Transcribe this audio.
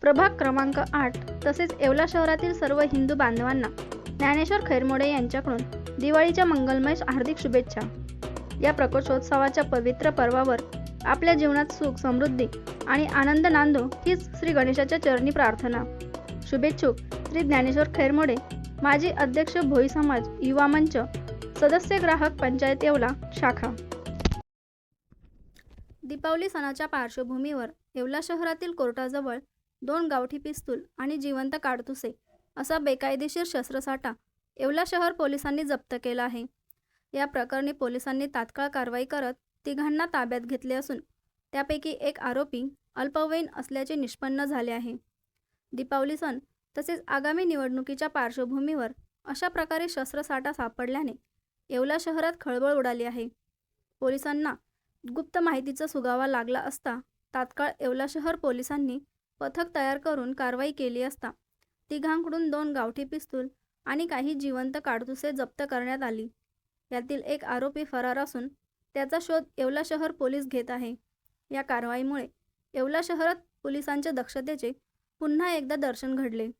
प्रभाग क्रमांक आठ तसेच येवला शहरातील सर्व हिंदू बांधवांना ज्ञानेश्वर खैरमोडे यांच्याकडून दिवाळीच्या मंगलमय हार्दिक शुभेच्छा. या प्रकोशोत्सवाच्या पवित्र पर्वावर आपल्या जीवनात सुख समृद्धी आणि आनंद नांदो हीच श्री गणेशाच्या चरणी प्रार्थना. शुभेच्छुक श्री ज्ञानेश्वर खैरमोडे माजी अध्यक्ष भोई समाज युवा मंच सदस्य ग्राहक पंचायत येवला शाखा. दीपावली सणाच्या पार्श्वभूमीवर येवला शहरातील कोर्टाजवळ दोन गावठी पिस्तूल आणि जिवंत काडतुसे असा बेकायदेशीर शस्त्रसाठा येवला शहर पोलिसांनी जप्त केला आहे. या प्रकरणी पोलिसांनी तात्काळ कारवाई करत तिघांना ताब्यात घेतले असून त्यापैकी एक आरोपी अल्पवयीन असल्याचे निष्पन्न झाले आहे. दीपावली सण तसेच आगामी निवडणुकीच्या पार्श्वभूमीवर अशा प्रकारे शस्त्रसाठा सापडल्याने येवला शहरात खळबळ उडाली आहे. पोलिसांना गुप्त माहितीचा सुगावा लागला असता तात्काळ येवला शहर पोलिसांनी पथक तयार करून कारवाई केली असता. तिघांकडून दोन गावठी पिस्तूल आणि काही जिवंत काडतुसे जप्त करण्यात आली. यातील एक आरोपी फरार असून त्याचा शोध येवला शहर पोलीस घेत आहे. या कारवाईमुळे येवला शहरात पोलिसांच्या दक्षतेचे पुन्हा एकदा दर्शन घडले.